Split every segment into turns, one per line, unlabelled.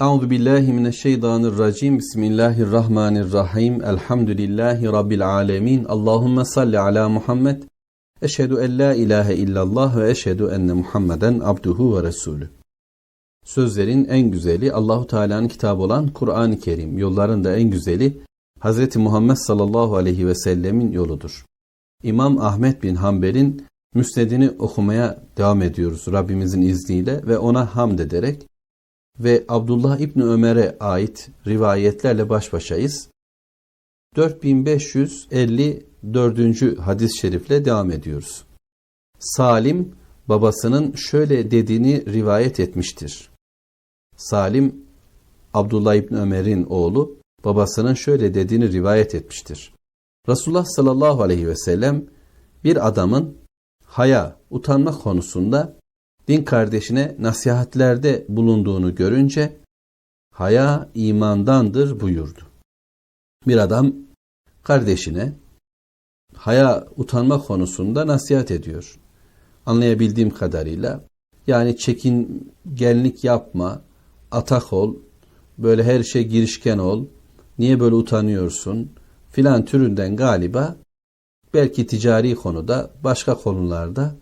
Euzu billahi mineşşeytanirracim. Bismillahirrahmanirrahim. Elhamdülillahi rabbil alamin. Allahumme salli ala Muhammed. Eşhedü en la ilahe illallah ve eşhedü enne Muhammeden abduhu ve resulü. Sözlerin en güzeli Allahu Teala'nın kitabı olan Kur'an-ı Kerim. Yolların da en güzeli Hz. Muhammed sallallahu aleyhi ve sellemin yoludur. İmam Ahmet bin Hanbel'in müsnedini okumaya devam ediyoruz Rabbimizin izniyle ve ona hamd ederek ve Abdullah İbni Ömer'e ait rivayetlerle baş başayız. 4554. hadis-i şerifle devam ediyoruz. Salim babasının şöyle dediğini rivayet etmiştir. Salim Abdullah İbni Ömer'in oğlu babasının şöyle dediğini rivayet etmiştir. Resulullah sallallahu aleyhi ve sellem bir adamın haya, utanma konusunda din kardeşine nasihatlerde bulunduğunu görünce haya imandandır buyurdu. Bir adam kardeşine haya utanma konusunda nasihat ediyor. Anlayabildiğim kadarıyla yani çekingenlik yapma, atak ol, böyle her şey girişken ol, niye böyle utanıyorsun filan türünden galiba belki ticari konuda başka konularda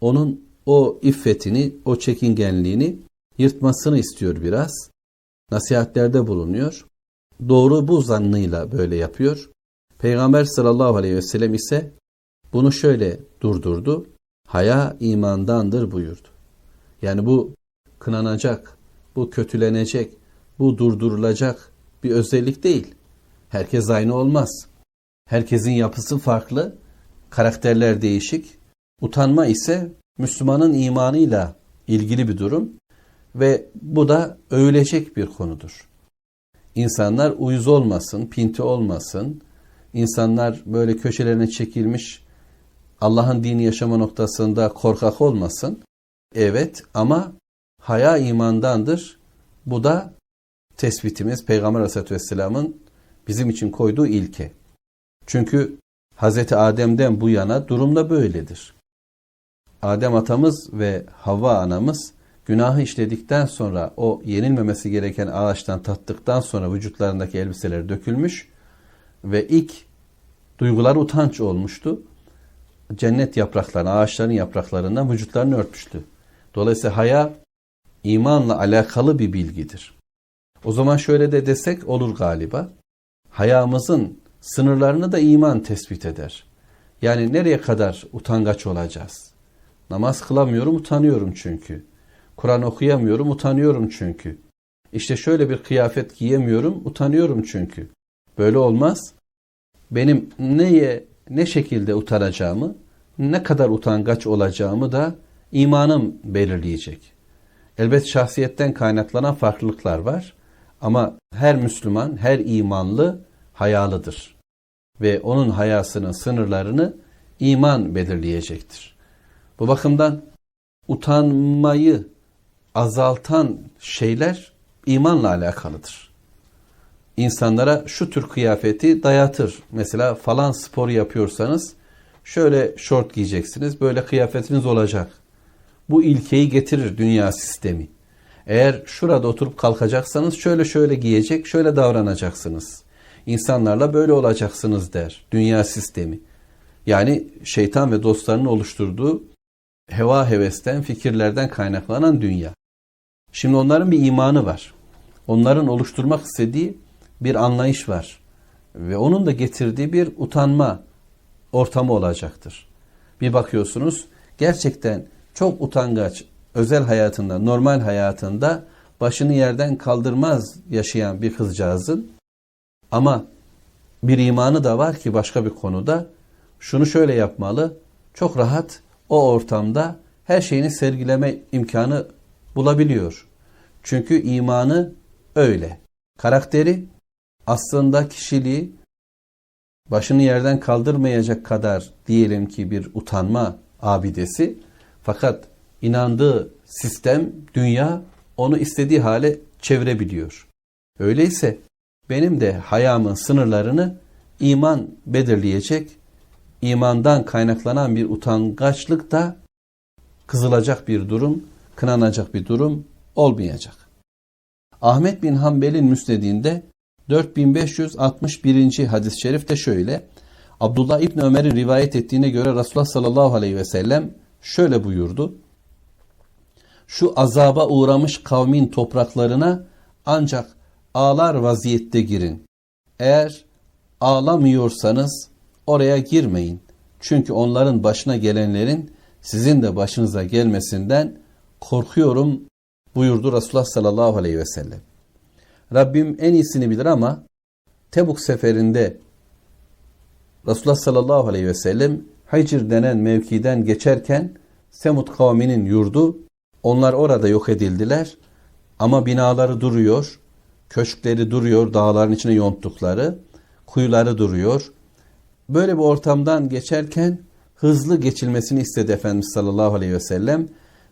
onun o iffetini, o çekingenliğini yırtmasını istiyor biraz. Nasihatlerde bulunuyor. Doğru bu zannıyla böyle yapıyor. Peygamber sallallahu aleyhi ve sellem ise bunu şöyle durdurdu. Haya imandandır buyurdu. Yani bu kınanacak, bu kötülenecek, bu durdurulacak bir özellik değil. Herkes aynı olmaz. Herkesin yapısı farklı, karakterler değişik. Utanma ise Müslümanın imanıyla ilgili bir durum ve bu da övülecek bir konudur. İnsanlar uyuz olmasın, pinti olmasın, insanlar böyle köşelerine çekilmiş Allah'ın dini yaşama noktasında korkak olmasın. Evet ama haya imandandır. Bu da tespitimiz Peygamber Aleyhisselatü Vesselam'ın bizim için koyduğu ilke. Çünkü Hz. Adem'den bu yana durumda böyledir. Adem atamız ve Havva anamız günahı işledikten sonra o yenilmemesi gereken ağaçtan tattıktan sonra vücutlarındaki elbiseler dökülmüş ve ilk duygular utanç olmuştu. Cennet yapraklarını, ağaçların yapraklarından vücutlarını örtmüştü. Dolayısıyla haya imanla alakalı bir bilgidir. O zaman şöyle de desek olur galiba. Hayamızın sınırlarını da iman tespit eder. Yani nereye kadar utangaç olacağız? Namaz kılamıyorum, utanıyorum çünkü. Kur'an okuyamıyorum, utanıyorum çünkü. İşte şöyle bir kıyafet giyemiyorum, utanıyorum çünkü. Böyle olmaz. Benim neye, ne şekilde utanacağımı, ne kadar utangaç olacağımı da imanım belirleyecek. Elbet şahsiyetten kaynaklanan farklılıklar var. Ama her Müslüman, her imanlı hayalıdır. Ve onun hayasının sınırlarını iman belirleyecektir. Bu bakımdan utanmayı azaltan şeyler imanla alakalıdır. İnsanlara şu tür kıyafeti dayatır. Mesela falan spor yapıyorsanız şöyle şort giyeceksiniz, böyle kıyafetiniz olacak. Bu ilkeyi getirir dünya sistemi. Eğer şurada oturup kalkacaksanız şöyle şöyle giyecek, şöyle davranacaksınız. İnsanlarla böyle olacaksınız der dünya sistemi. Yani şeytan ve dostlarının oluşturduğu heva hevesten, fikirlerden kaynaklanan dünya. Şimdi onların bir imanı var. Onların oluşturmak istediği bir anlayış var. Ve onun da getirdiği bir utanma ortamı olacaktır. Bir bakıyorsunuz gerçekten çok utangaç özel hayatında, normal hayatında başını yerden kaldırmaz yaşayan bir kızcağızın ama bir imanı da var ki başka bir konuda şunu şöyle yapmalı. Çok rahat o ortamda her şeyini sergileme imkanı bulabiliyor. Çünkü imanı öyle. Karakteri aslında kişiliği başını yerden kaldırmayacak kadar diyelim ki bir utanma abidesi fakat inandığı sistem, dünya onu istediği hale çevirebiliyor. Öyleyse benim de hayamın sınırlarını iman belirleyecek imandan kaynaklanan bir utangaçlık da kızılacak bir durum, kınanacak bir durum olmayacak. Ahmet bin Hanbel'in müsnedinde 4561. hadis-i şerif de şöyle. Abdullah İbni Ömer'in rivayet ettiğine göre Resulullah sallallahu aleyhi ve sellem şöyle buyurdu. Şu azaba uğramış kavmin topraklarına ancak ağlar vaziyette girin. Eğer ağlamıyorsanız oraya girmeyin. Çünkü onların başına gelenlerin sizin de başınıza gelmesinden korkuyorum buyurdu Resulullah sallallahu aleyhi ve sellem. Rabbim en iyisini bilir ama Tebuk seferinde Resulullah sallallahu aleyhi ve sellem Hicr denen mevkiden geçerken Semud kavminin yurdu onlar orada yok edildiler ama binaları duruyor, köşkleri duruyor, dağların içine yonttukları, kuyuları duruyor. Böyle bir ortamdan geçerken hızlı geçilmesini istedi Efendimiz sallallahu aleyhi ve sellem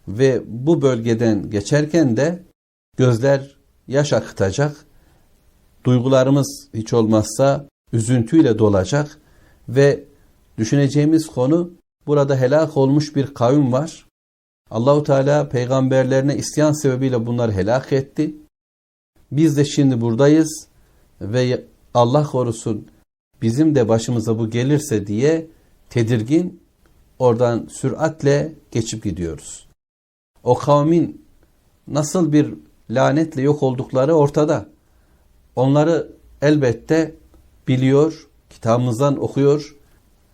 ve bu bölgeden geçerken de gözler yaş akıtacak, duygularımız hiç olmazsa üzüntüyle dolacak ve düşüneceğimiz konu burada helak olmuş bir kavim var. Allahu Teala peygamberlerine isyan sebebiyle bunları helak etti. Biz de şimdi buradayız ve Allah korusun bizim de başımıza bu gelirse diye tedirgin oradan süratle geçip gidiyoruz. O kavmin nasıl bir lanetle yok oldukları ortada. Onları elbette biliyor, kitabımızdan okuyor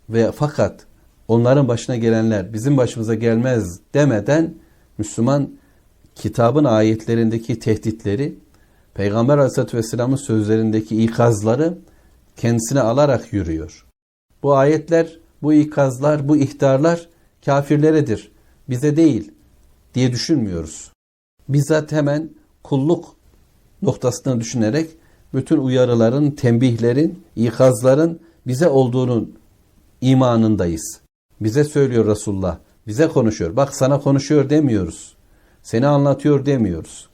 ve fakat onların başına gelenler bizim başımıza gelmez demeden Müslüman kitabın ayetlerindeki tehditleri, Peygamber Aleyhisselatü Vesselam'ın sözlerindeki ikazları kendisine alarak yürüyor. Bu ayetler, bu ikazlar, bu ihtarlar kafirleredir, bize değil diye düşünmüyoruz. Bizzat hemen kulluk noktasını düşünerek bütün uyarıların, tembihlerin, ikazların bize olduğunun imanındayız. Bize söylüyor Resulullah, bize konuşuyor. Bak sana konuşuyor demiyoruz. Seni anlatıyor demiyoruz.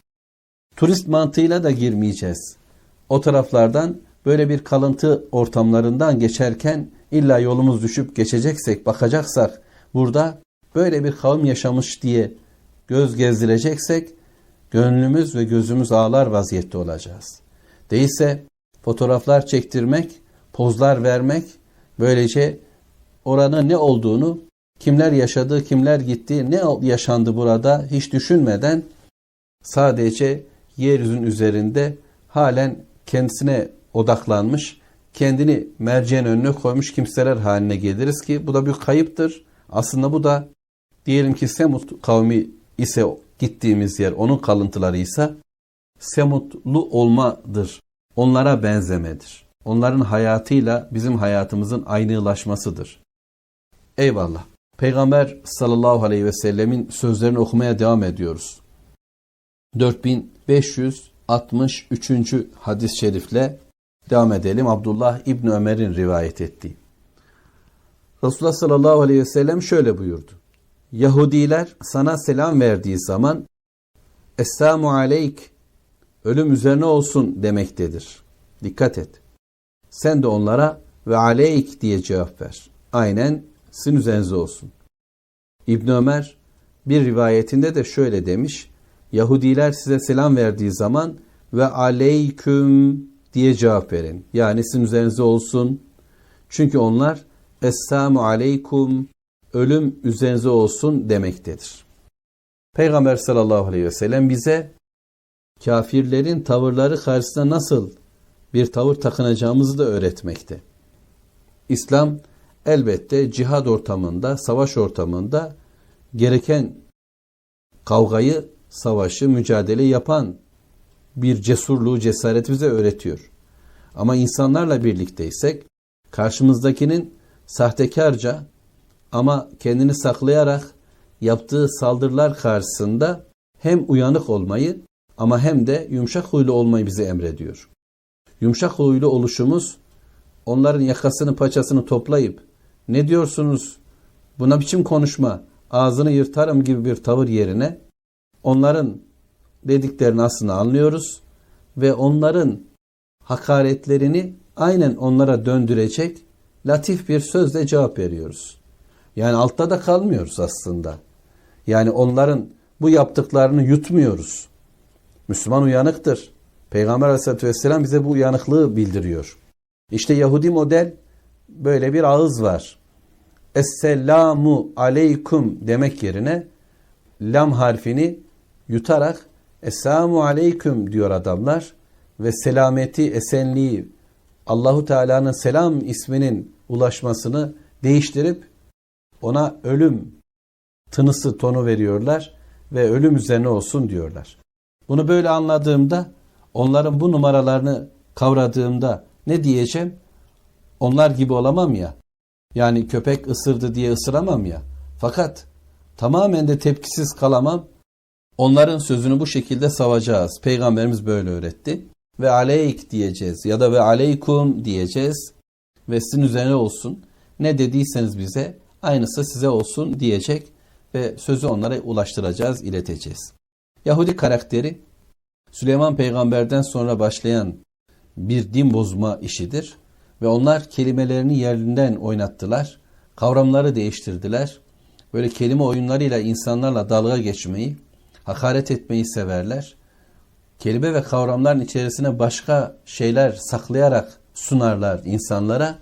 Turist mantığıyla da girmeyeceğiz. O taraflardan böyle bir kalıntı ortamlarından geçerken illa yolumuz düşüp geçeceksek, bakacaksak burada böyle bir kavim yaşamış diye göz gezdireceksek gönlümüz ve gözümüz ağlar vaziyette olacağız. Değilse fotoğraflar çektirmek, pozlar vermek, böylece oranın ne olduğunu, kimler yaşadı, kimler gitti, ne yaşandı burada hiç düşünmeden sadece yeryüzünün üzerinde halen kendisine odaklanmış, kendini merceğin önüne koymuş kimseler haline geliriz ki bu da bir kayıptır. Aslında bu da diyelim ki Semut kavmi ise gittiğimiz yer onun kalıntıları ise Semutlu olmadır. Onlara benzemedir. Onların hayatıyla bizim hayatımızın aynılaşmasıdır. Eyvallah. Peygamber sallallahu aleyhi ve sellemin sözlerini okumaya devam ediyoruz. 4563. hadis-i şerifle devam edelim. Abdullah İbni Ömer'in rivayet ettiği. Resulullah sallallahu aleyhi ve sellem şöyle buyurdu. Yahudiler sana selam verdiği zaman Esselamu aleyk ölüm üzerine olsun demektedir. Dikkat et. Sen de onlara ve aleyk diye cevap ver. Aynen sizin üzerinize olsun. İbn Ömer bir rivayetinde de şöyle demiş. Yahudiler size selam verdiği zaman ve aleyküm diye cevap verin. Yani sizin üzerinize olsun. Çünkü onlar Esselamu aleykum ölüm üzerinize olsun demektedir. Peygamber sallallahu aleyhi ve sellem bize kafirlerin tavırları karşısında nasıl bir tavır takınacağımızı da öğretmekte. İslam elbette cihad ortamında, savaş ortamında gereken kavgayı, savaşı, mücadele yapan bir cesurluğu, cesaret bize öğretiyor. Ama insanlarla birlikteysek karşımızdakinin sahtekarca ama kendini saklayarak yaptığı saldırılar karşısında hem uyanık olmayı ama hem de yumuşak huylu olmayı bize emrediyor. Yumuşak huylu oluşumuz onların yakasını paçasını toplayıp ne diyorsunuz buna biçim konuşma ağzını yırtarım gibi bir tavır yerine onların dediklerini aslında anlıyoruz ve onların hakaretlerini aynen onlara döndürecek latif bir sözle cevap veriyoruz. Yani altta da kalmıyoruz aslında. Yani onların bu yaptıklarını yutmuyoruz. Müslüman uyanıktır. Peygamber aleyhissalatü vesselam bize bu uyanıklığı bildiriyor. İşte Yahudi model böyle bir ağız var. Esselamu aleyküm demek yerine lam harfini yutarak Esselamu aleyküm diyor adamlar ve selameti, esenliği Allahu Teala'nın selam isminin ulaşmasını değiştirip ona ölüm tınısı tonu veriyorlar ve ölüm üzerine olsun diyorlar. Bunu böyle anladığımda onların bu numaralarını kavradığımda ne diyeceğim? Onlar gibi olamam ya. Yani köpek ısırdı diye ısıramam ya. Fakat tamamen de tepkisiz kalamam. Onların sözünü bu şekilde savacağız. Peygamberimiz böyle öğretti. Ve aleyk diyeceğiz ya da ve aleykum diyeceğiz. Ve sizin üzerine olsun. Ne dediyseniz bize aynısı size olsun diyecek ve sözü onlara ulaştıracağız, ileteceğiz. Yahudi karakteri Süleyman peygamberden sonra başlayan bir din bozma işidir ve onlar kelimelerini yerinden oynattılar, kavramları değiştirdiler. Böyle kelime oyunlarıyla insanlarla dalga geçmeyi, hakaret etmeyi severler. Kelime ve kavramların içerisine başka şeyler saklayarak sunarlar insanlara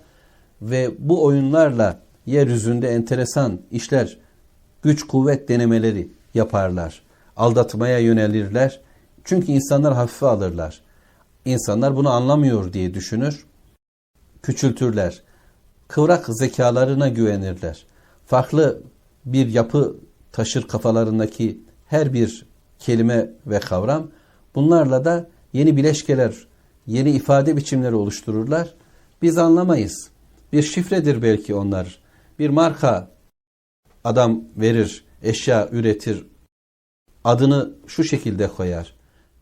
ve bu oyunlarla yeryüzünde enteresan işler, güç kuvvet denemeleri yaparlar. Aldatmaya yönelirler. Çünkü insanlar hafife alırlar. İnsanlar bunu anlamıyor diye düşünür. Küçültürler. Kıvrak zekalarına güvenirler. Farklı bir yapı taşır kafalarındaki her bir kelime ve kavram. Bunlarla da yeni bileşkeler, yeni ifade biçimleri oluştururlar. Biz anlamayız. Bir şifredir belki onlar. Bir marka adam verir, eşya üretir, adını şu şekilde koyar.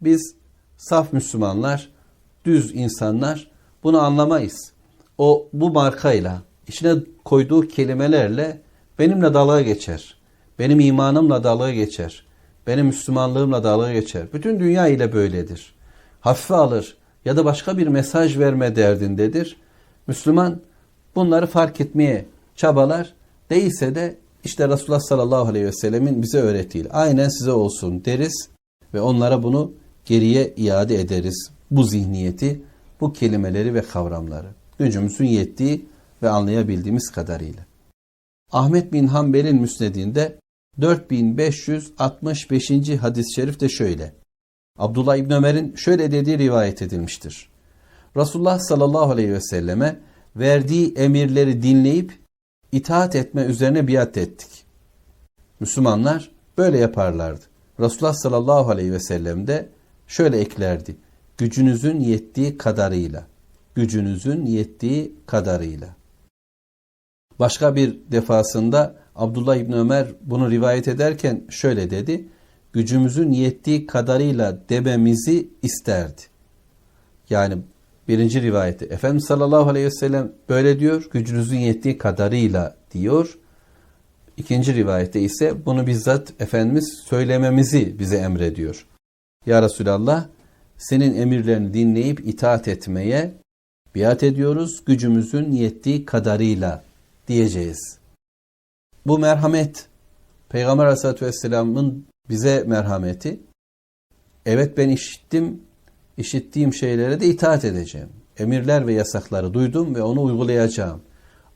Biz saf Müslümanlar, düz insanlar bunu anlamayız. O bu markayla, içine koyduğu kelimelerle benimle dalga geçer. Benim imanımla dalga geçer. Benim Müslümanlığımla dalga geçer. Bütün dünya ile böyledir. Hafife alır ya da başka bir mesaj verme derdindedir. Müslüman bunları fark etmeye çabalar. Değilse de işte Resulullah sallallahu aleyhi ve sellemin bize öğrettiği aynen size olsun deriz ve onlara bunu geriye iade ederiz. Bu zihniyeti, bu kelimeleri ve kavramları. Gücümüzün yettiği ve anlayabildiğimiz kadarıyla. Ahmet bin Hanbel'in müsnedinde 4565. hadis-i şerif de şöyle. Abdullah İbn Ömer'in şöyle dediği rivayet edilmiştir. Resulullah sallallahu aleyhi ve selleme verdiği emirleri dinleyip itaat etme üzerine biat ettik. Müslümanlar böyle yaparlardı. Resulullah sallallahu aleyhi ve sellem de şöyle eklerdi. Gücünüzün yettiği kadarıyla. Gücünüzün yettiği kadarıyla. Başka bir defasında Abdullah İbni Ömer bunu rivayet ederken şöyle dedi. Gücümüzün yettiği kadarıyla dememizi isterdi. Yani birinci rivayeti Efendimiz sallallahu aleyhi ve sellem böyle diyor. Gücünüzün yettiği kadarıyla diyor. İkinci rivayette ise bunu bizzat Efendimiz söylememizi bize emrediyor. Ya Resulallah senin emirlerini dinleyip itaat etmeye biat ediyoruz gücümüzün yettiği kadarıyla diyeceğiz. Bu merhamet Peygamber Aleyhisselatü Vesselam'ın bize merhameti. Evet ben işittim, işittiğim şeylere de itaat edeceğim. Emirler ve yasakları duydum ve onu uygulayacağım.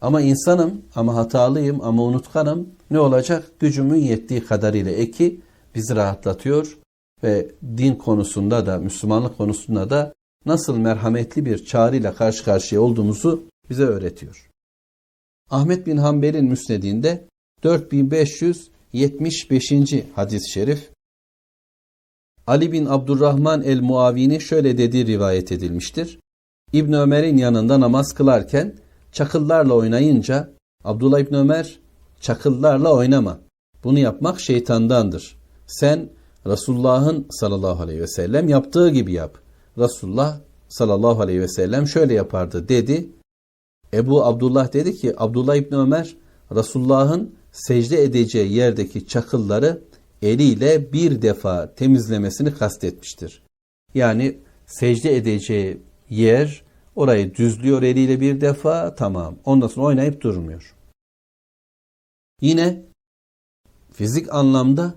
Ama insanım, ama hatalıyım, ama unutkanım. Ne olacak? Gücümün yettiği kadarıyla eki bizi rahatlatıyor ve din konusunda da, Müslümanlık konusunda da nasıl merhametli bir çağrıyla karşı karşıya olduğumuzu bize öğretiyor. Ahmet bin Hanbel'in müsnedinde 4575. hadis-i şerif Ali bin Abdurrahman el-Muavini şöyle dediği rivayet edilmiştir. İbn Ömer'in yanında namaz kılarken çakıllarla oynayınca Abdullah İbn Ömer çakıllarla oynama. Bunu yapmak şeytandandır. Sen Resulullah'ın sallallahu aleyhi ve sellem yaptığı gibi yap. Resulullah sallallahu aleyhi ve sellem şöyle yapardı dedi. Ebu Abdullah dedi ki Abdullah İbni Ömer Resulullah'ın secde edeceği yerdeki çakılları eliyle bir defa temizlemesini kastetmiştir. Yani secde edeceği yer orayı düzlüyor eliyle bir defa tamam. Ondan sonra oynayıp durmuyor. Yine fizik anlamda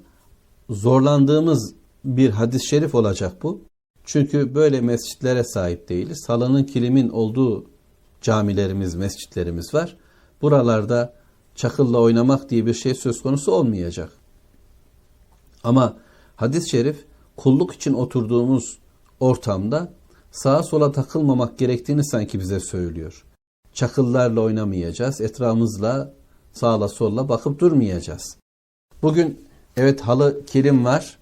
zorlandığımız bir hadis-i şerif olacak bu. Çünkü böyle mescitlere sahip değiliz. Halının kilimin olduğu camilerimiz, mescitlerimiz var. Buralarda çakılla oynamak diye bir şey söz konusu olmayacak. Ama hadis-i şerif kulluk için oturduğumuz ortamda sağa sola takılmamak gerektiğini sanki bize söylüyor. Çakıllarla oynamayacağız, etrafımızla sağla solla bakıp durmayacağız. Bugün evet halı kilim var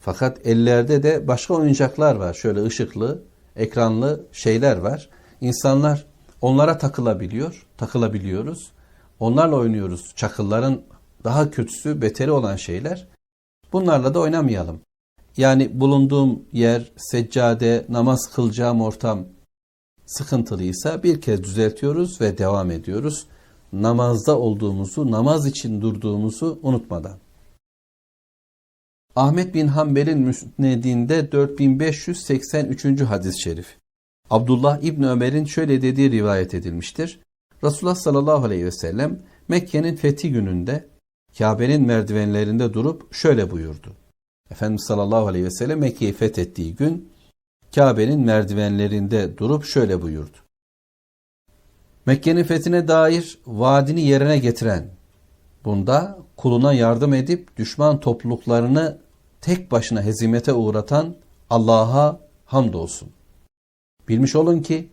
fakat ellerde de başka oyuncaklar var. Şöyle ışıklı, ekranlı şeyler var. İnsanlar onlara takılabiliyor, takılabiliyoruz. Onlarla oynuyoruz. Çakılların daha kötüsü, beteri olan şeyler. Bunlarla da oynamayalım. Yani bulunduğum yer, seccade, namaz kılacağım ortam sıkıntılıysa bir kez düzeltiyoruz ve devam ediyoruz. Namazda olduğumuzu, namaz için durduğumuzu unutmadan. Ahmet bin Hanbel'in müsnedinde 4583. hadis-i şerif. Abdullah İbni Ömer'in şöyle dediği rivayet edilmiştir. Resulullah sallallahu aleyhi ve sellem Mekke'nin fethi gününde Kabe'nin merdivenlerinde durup şöyle buyurdu. Efendimiz sallallahu aleyhi ve sellem Mekke'yi fethettiği gün Kabe'nin merdivenlerinde durup şöyle buyurdu. Mekke'nin fethine dair vaadini yerine getiren, bunda kuluna yardım edip düşman topluluklarını tek başına hezimete uğratan Allah'a hamdolsun. Bilmiş olun ki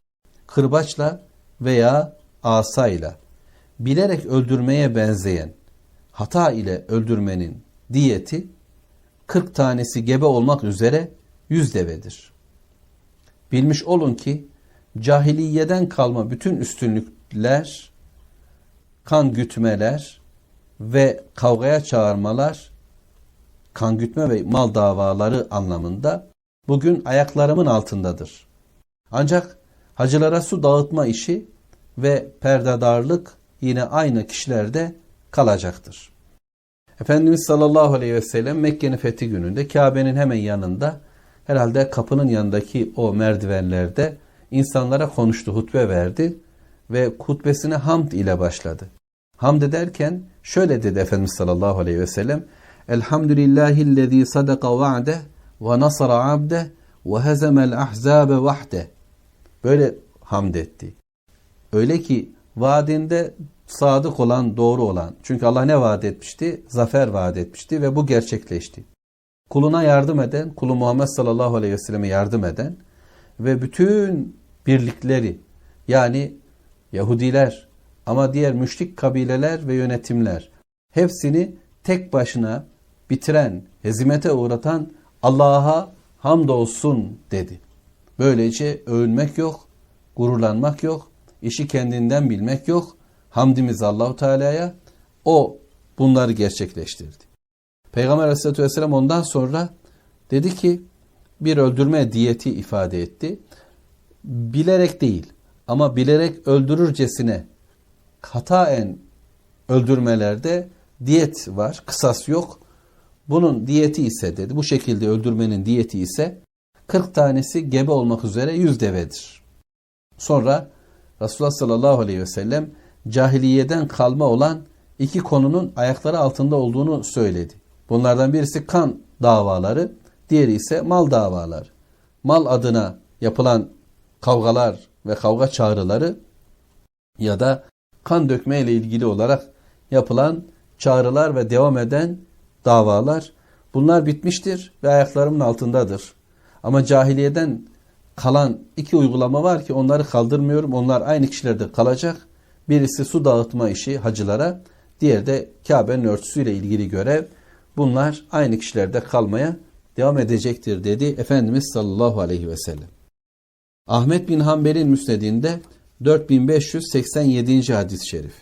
kırbaçla veya asayla bilerek öldürmeye benzeyen hata ile öldürmenin diyeti 40 tanesi gebe olmak üzere 100 devedir. Bilmiş olun ki cahiliyeden kalma bütün üstünlükler, kan gütmeler ve kavgaya çağırmalar, kan gütme ve mal davaları anlamında bugün ayaklarımın altındadır. Ancak hacılara su dağıtma işi ve perdedarlık yine aynı kişilerde kalacaktır. Efendimiz sallallahu aleyhi ve sellem Mekke'nin fethi gününde Kabe'nin hemen yanında herhalde kapının yanındaki o merdivenlerde insanlara konuştu, hutbe verdi ve hutbesine hamd ile başladı. Hamd ederken şöyle dedi Efendimiz sallallahu aleyhi ve sellem Elhamdülillahillezî sadaka va'de ve nasara abde ve hezemel ahzabe vahde. Böyle hamd etti. Öyle ki vaadinde sadık olan, doğru olan. Çünkü Allah ne vaat etmişti? Zafer vaat etmişti ve bu gerçekleşti. Kuluna yardım eden, kulu Muhammed sallallahu aleyhi ve selleme yardım eden ve bütün birlikleri yani Yahudiler ama diğer müşrik kabileler ve yönetimler hepsini tek başına bitiren, hezimete uğratan Allah'a hamdolsun dedi. Böylece övünmek yok, gururlanmak yok, işi kendinden bilmek yok. Hamdimiz Allahu Teala'ya o bunları gerçekleştirdi. Peygamber Aleyhisselatü Vesselam ondan sonra dedi ki bir öldürme diyeti ifade etti. Bilerek değil ama bilerek öldürürcesine hataen öldürmelerde diyet var, kısas yok. Bunun diyeti ise dedi, bu şekilde öldürmenin diyeti ise 40 tanesi gebe olmak üzere 100 devedir. Sonra Resulullah sallallahu aleyhi ve sellem cahiliyeden kalma olan iki konunun ayakları altında olduğunu söyledi. Bunlardan birisi kan davaları, diğeri ise mal davaları. Mal adına yapılan kavgalar ve kavga çağrıları ya da kan dökme ile ilgili olarak yapılan çağrılar ve devam eden davalar bunlar bitmiştir ve ayaklarımın altındadır. Ama cahiliyeden kalan iki uygulama var ki onları kaldırmıyorum. Onlar aynı kişilerde kalacak. Birisi su dağıtma işi hacılara, diğer de Kabe'nin örtüsüyle ilgili görev. Bunlar aynı kişilerde kalmaya devam edecektir dedi Efendimiz sallallahu aleyhi ve sellem. Ahmet bin Hanbel'in müsnedinde 4587. hadis-i şerif.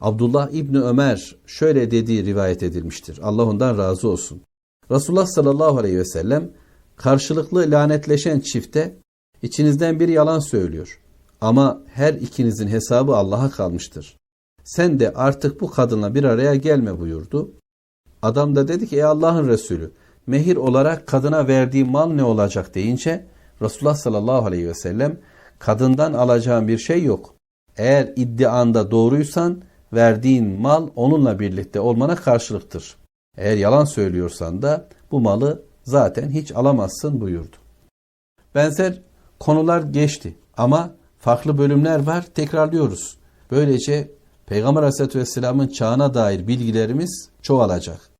Abdullah İbni Ömer şöyle dediği rivayet edilmiştir. Allah ondan razı olsun. Resulullah sallallahu aleyhi ve sellem karşılıklı lanetleşen çifte içinizden biri yalan söylüyor. Ama her ikinizin hesabı Allah'a kalmıştır. Sen de artık bu kadınla bir araya gelme buyurdu. Adam da dedi ki ey Allah'ın Resulü mehir olarak kadına verdiği mal ne olacak deyince Resulullah sallallahu aleyhi ve sellem kadından alacağın bir şey yok. Eğer iddianda doğruysan verdiğin mal onunla birlikte olmana karşılıktır. Eğer yalan söylüyorsan da bu malı zaten hiç alamazsın buyurdu. Benzer konular geçti ama farklı bölümler var tekrarlıyoruz. Böylece Peygamber Aleyhisselatü Vesselam'ın çağına dair bilgilerimiz çoğalacak.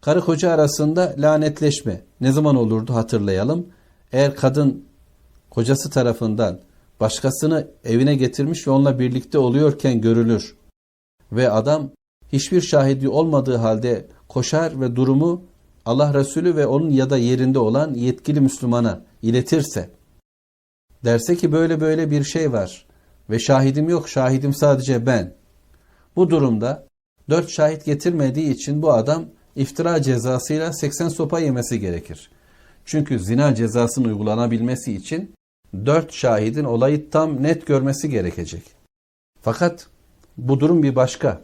Karı koca arasında lanetleşme ne zaman olurdu hatırlayalım. Eğer kadın kocası tarafından başkasını evine getirmiş ve onunla birlikte oluyorken görülür ve adam hiçbir şahidi olmadığı halde koşar ve durumu Allah Resulü ve onun ya da yerinde olan yetkili Müslümana iletirse derse ki böyle böyle bir şey var ve şahidim yok şahidim sadece ben. Bu durumda dört şahit getirmediği için bu adam iftira cezasıyla 80 sopa yemesi gerekir. Çünkü zina cezasının uygulanabilmesi için dört şahidin olayı tam net görmesi gerekecek. Fakat bu durum bir başka.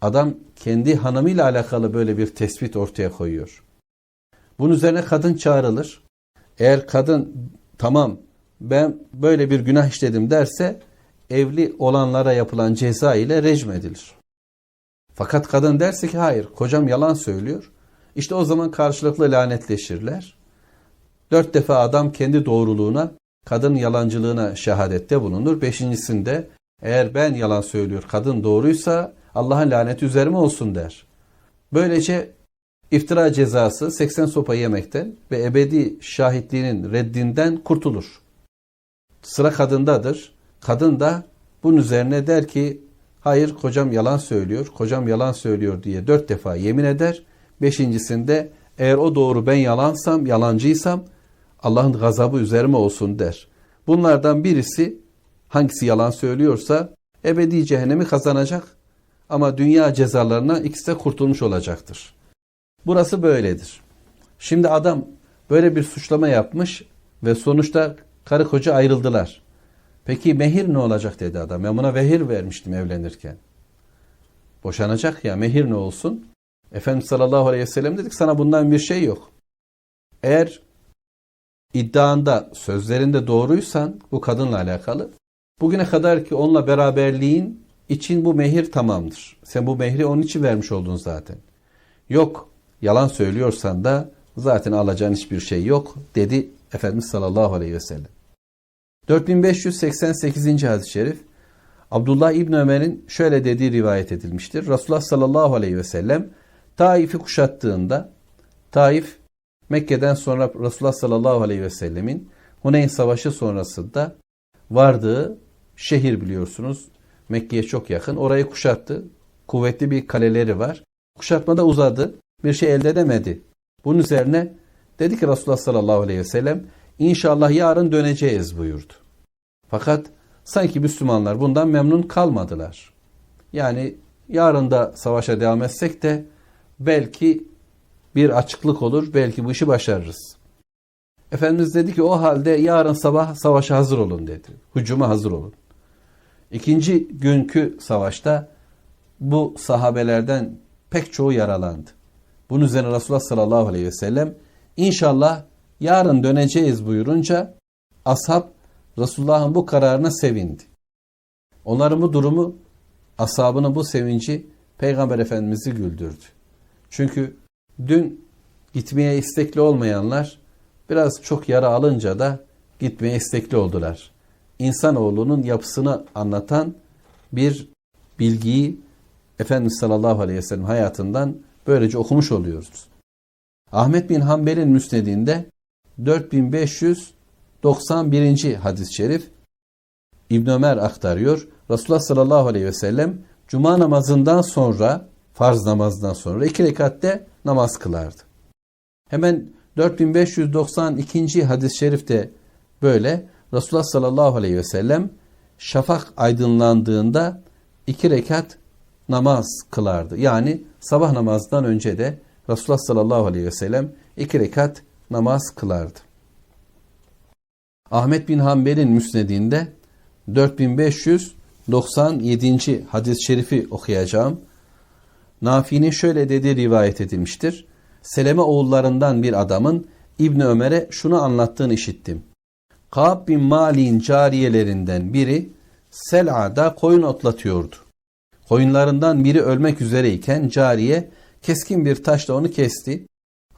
Adam kendi hanımıyla alakalı böyle bir tespit ortaya koyuyor. Bunun üzerine kadın çağrılır. Eğer kadın tamam ben böyle bir günah işledim derse evli olanlara yapılan ceza ile rejim edilir. Fakat kadın derse ki hayır kocam yalan söylüyor. İşte o zaman karşılıklı lanetleşirler. Dört defa adam kendi doğruluğuna, kadın yalancılığına şehadette bulunur. Beşincisinde eğer ben yalan söylüyor, kadın doğruysa Allah'ın laneti üzerime olsun der. Böylece iftira cezası 80 sopa yemekten ve ebedi şahitliğinin reddinden kurtulur. Sıra kadındadır. Kadın da bunun üzerine der ki hayır kocam yalan söylüyor, kocam yalan söylüyor diye dört defa yemin eder. Beşincisinde eğer o doğru ben yalansam, yalancıysam Allah'ın gazabı üzerime olsun der. Bunlardan birisi hangisi yalan söylüyorsa ebedi cehennemi kazanacak ama dünya cezalarına ikisi de kurtulmuş olacaktır. Burası böyledir. Şimdi adam böyle bir suçlama yapmış ve sonuçta karı koca ayrıldılar. Peki mehir ne olacak dedi adam. Ben buna vehir vermiştim evlenirken. Boşanacak ya mehir ne olsun? Efendimiz sallallahu aleyhi ve sellem dedik sana bundan bir şey yok. Eğer iddianda sözlerinde doğruysan bu kadınla alakalı bugüne kadar ki onunla beraberliğin için bu mehir tamamdır. Sen bu mehri onun için vermiş oldun zaten. Yok yalan söylüyorsan da zaten alacağın hiçbir şey yok dedi Efendimiz sallallahu aleyhi ve sellem. 4588. hadis-i şerif Abdullah İbni Ömer'in şöyle dediği rivayet edilmiştir. Resulullah sallallahu aleyhi ve sellem Taif'i kuşattığında Taif Mekke'den sonra Resulullah sallallahu aleyhi ve sellemin Huneyn Savaşı sonrasında vardığı şehir biliyorsunuz. Mekke'ye çok yakın. Orayı kuşattı. Kuvvetli bir kaleleri var. Kuşatmada uzadı. Bir şey elde edemedi. Bunun üzerine dedi ki Resulullah sallallahu aleyhi ve sellem İnşallah yarın döneceğiz buyurdu. Fakat sanki Müslümanlar bundan memnun kalmadılar. Yani yarın da savaşa devam etsek de belki bir açıklık olur, belki bu işi başarırız. Efendimiz dedi ki o halde yarın sabah savaşa hazır olun dedi. Hücuma hazır olun. İkinci günkü savaşta bu sahabelerden pek çoğu yaralandı. Bunun üzerine Resulullah sallallahu aleyhi ve sellem inşallah yarın döneceğiz buyurunca ashab Resulullah'ın bu kararına sevindi. Onların bu durumu ashabının bu sevinci Peygamber Efendimiz'i güldürdü. Çünkü dün gitmeye istekli olmayanlar biraz çok yara alınca da gitmeye istekli oldular. İnsanoğlunun yapısını anlatan bir bilgiyi Efendimiz sallallahu aleyhi ve sellem hayatından böylece okumuş oluyoruz. Ahmet bin Hanbel'in müsnedinde 4591. hadis-i şerif İbn Ömer aktarıyor. Resulullah sallallahu aleyhi ve sellem cuma namazından sonra farz namazdan sonra iki rekatte namaz kılardı. Hemen 4592. hadis-i şerifte böyle Resulullah sallallahu aleyhi ve sellem şafak aydınlandığında iki rekat namaz kılardı. Yani sabah namazdan önce de Resulullah sallallahu aleyhi ve sellem iki rekat namaz kılardı. Ahmet bin Hanbel'in müsnedinde 4597. hadis-i şerifi okuyacağım. Nafi'nin şöyle dediği rivayet edilmiştir. Seleme oğullarından bir adamın İbni Ömer'e şunu anlattığını işittim. Kab bin Mali'nin cariyelerinden biri Sel'a'da koyun otlatıyordu. Koyunlarından biri ölmek üzereyken cariye keskin bir taşla onu kesti.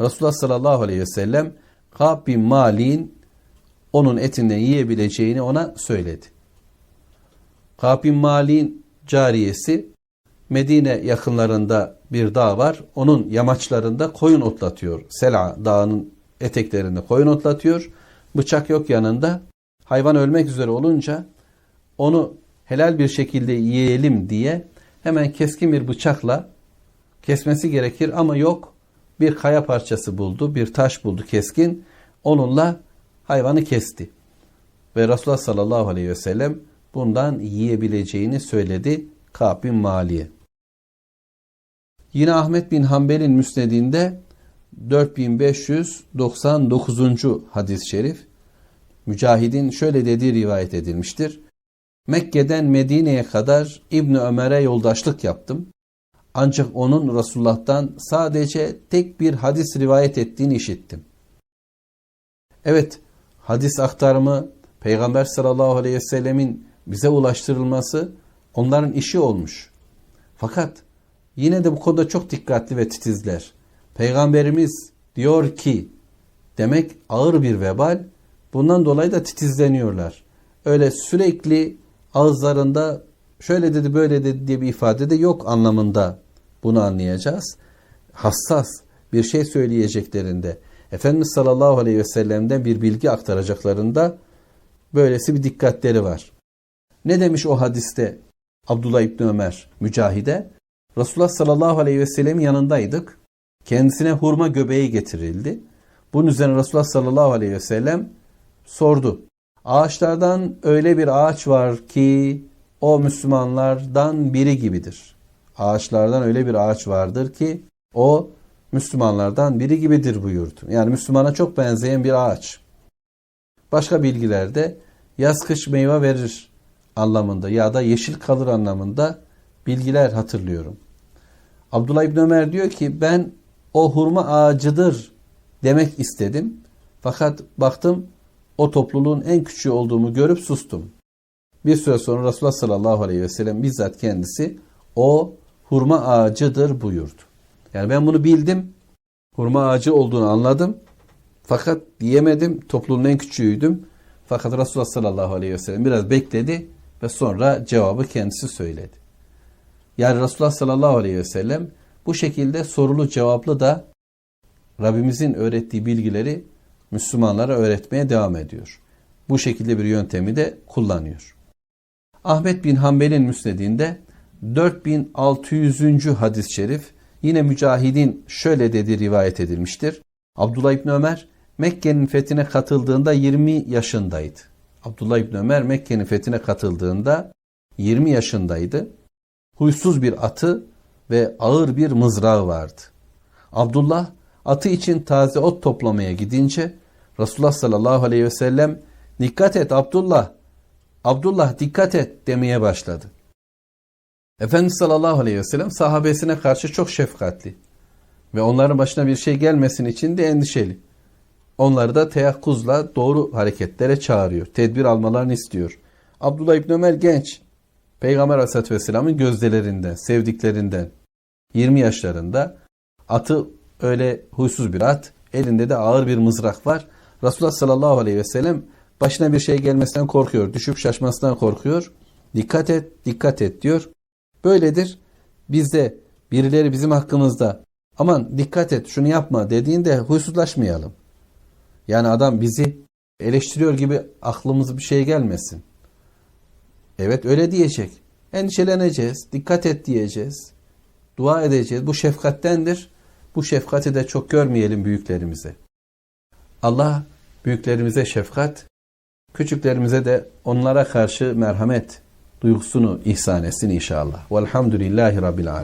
Resulullah sallallahu aleyhi ve sellem Kab bin onun etinden yiyebileceğini ona söyledi. Kab bin Malik'in cariyesi Medine yakınlarında bir dağ var. Onun yamaçlarında koyun otlatıyor. Sela dağının eteklerinde koyun otlatıyor. Bıçak yok yanında. Hayvan ölmek üzere olunca onu helal bir şekilde yiyelim diye hemen keskin bir bıçakla kesmesi gerekir ama yok. Bir kaya parçası buldu, bir taş buldu keskin. Onunla hayvanı kesti. Ve Resulullah sallallahu aleyhi ve sellem bundan yiyebileceğini söyledi Ka'b bin Mali'ye. Yine Ahmet bin Hanbel'in müsnedinde 4599. hadis-i şerif Mücahid'in şöyle dediği rivayet edilmiştir. Mekke'den Medine'ye kadar İbni Ömer'e yoldaşlık yaptım. Ancak onun Resulullah'tan sadece tek bir hadis rivayet ettiğini işittim. Evet, hadis aktarımı Peygamber sallallahu aleyhi ve sellemin bize ulaştırılması onların işi olmuş. Fakat yine de bu konuda çok dikkatli ve titizler. Peygamberimiz diyor ki demek ağır bir vebal. Bundan dolayı da titizleniyorlar. Öyle sürekli ağızlarında şöyle dedi böyle dedi diye bir ifade de yok anlamında bunu anlayacağız. Hassas bir şey söyleyeceklerinde Efendimiz sallallahu aleyhi ve sellem'den bir bilgi aktaracaklarında böylesi bir dikkatleri var. Ne demiş o hadiste Abdullah İbni Ömer Mücahide? Resulullah sallallahu aleyhi ve sellem yanındaydık. Kendisine hurma göbeği getirildi. Bunun üzerine Resulullah sallallahu aleyhi ve sellem sordu. Ağaçlardan öyle bir ağaç var ki o Müslümanlardan biri gibidir. Ağaçlardan öyle bir ağaç vardır ki o Müslümanlardan biri gibidir buyurdu. Yani Müslümana çok benzeyen bir ağaç. Başka bilgilerde yaz kış meyve verir anlamında ya da yeşil kalır anlamında bilgiler hatırlıyorum. Abdullah İbni Ömer diyor ki ben o hurma ağacıdır demek istedim. Fakat baktım o topluluğun en küçüğü olduğumu görüp sustum. Bir süre sonra Resulullah sallallahu aleyhi ve sellem bizzat kendisi o hurma ağacıdır buyurdu. Yani ben bunu bildim. Hurma ağacı olduğunu anladım. Fakat diyemedim. Topluluğun en küçüğüydüm. Fakat Resulullah sallallahu aleyhi ve sellem biraz bekledi ve sonra cevabı kendisi söyledi. Yani Resulullah sallallahu aleyhi ve sellem bu şekilde sorulu cevaplı da Rabbimizin öğrettiği bilgileri Müslümanlara öğretmeye devam ediyor. Bu şekilde bir yöntemi de kullanıyor. Ahmet bin Hanbel'in müsnedinde 4600. hadis-i şerif yine Mücahid'in şöyle dediği rivayet edilmiştir. Abdullah İbni Ömer Mekke'nin fethine katıldığında 20 yaşındaydı. Abdullah İbni Ömer Mekke'nin fethine katıldığında 20 yaşındaydı. Huysuz bir atı ve ağır bir mızrağı vardı. Abdullah atı için taze ot toplamaya gidince Resulullah sallallahu aleyhi ve sellem dikkat et Abdullah, Abdullah dikkat et demeye başladı. Efendimiz sallallahu aleyhi ve sellem sahabesine karşı çok şefkatli ve onların başına bir şey gelmesin için de endişeli. Onları da teyakkuzla doğru hareketlere çağırıyor. Tedbir almalarını istiyor. Abdullah İbni Ömer genç. Peygamber Aleyhisselatü Vesselam'ın gözdelerinden, sevdiklerinden. 20 yaşlarında. Atı öyle huysuz bir at. Elinde de ağır bir mızrak var. Resulullah sallallahu aleyhi ve sellem başına bir şey gelmesinden korkuyor. Düşüp şaşmasından korkuyor. Dikkat et, dikkat et diyor. Böyledir. Biz de birileri bizim hakkımızda aman dikkat et şunu yapma dediğinde huysuzlaşmayalım. Yani adam bizi eleştiriyor gibi aklımız bir şey gelmesin. Evet öyle diyecek. Endişeleneceğiz. Dikkat et diyeceğiz. Dua edeceğiz. Bu şefkattendir. Bu şefkati de çok görmeyelim büyüklerimize. Allah büyüklerimize şefkat, küçüklerimize de onlara karşı merhamet duygusunu ihsan etsin inşallah. Velhamdülillahi Rabbil Alemin.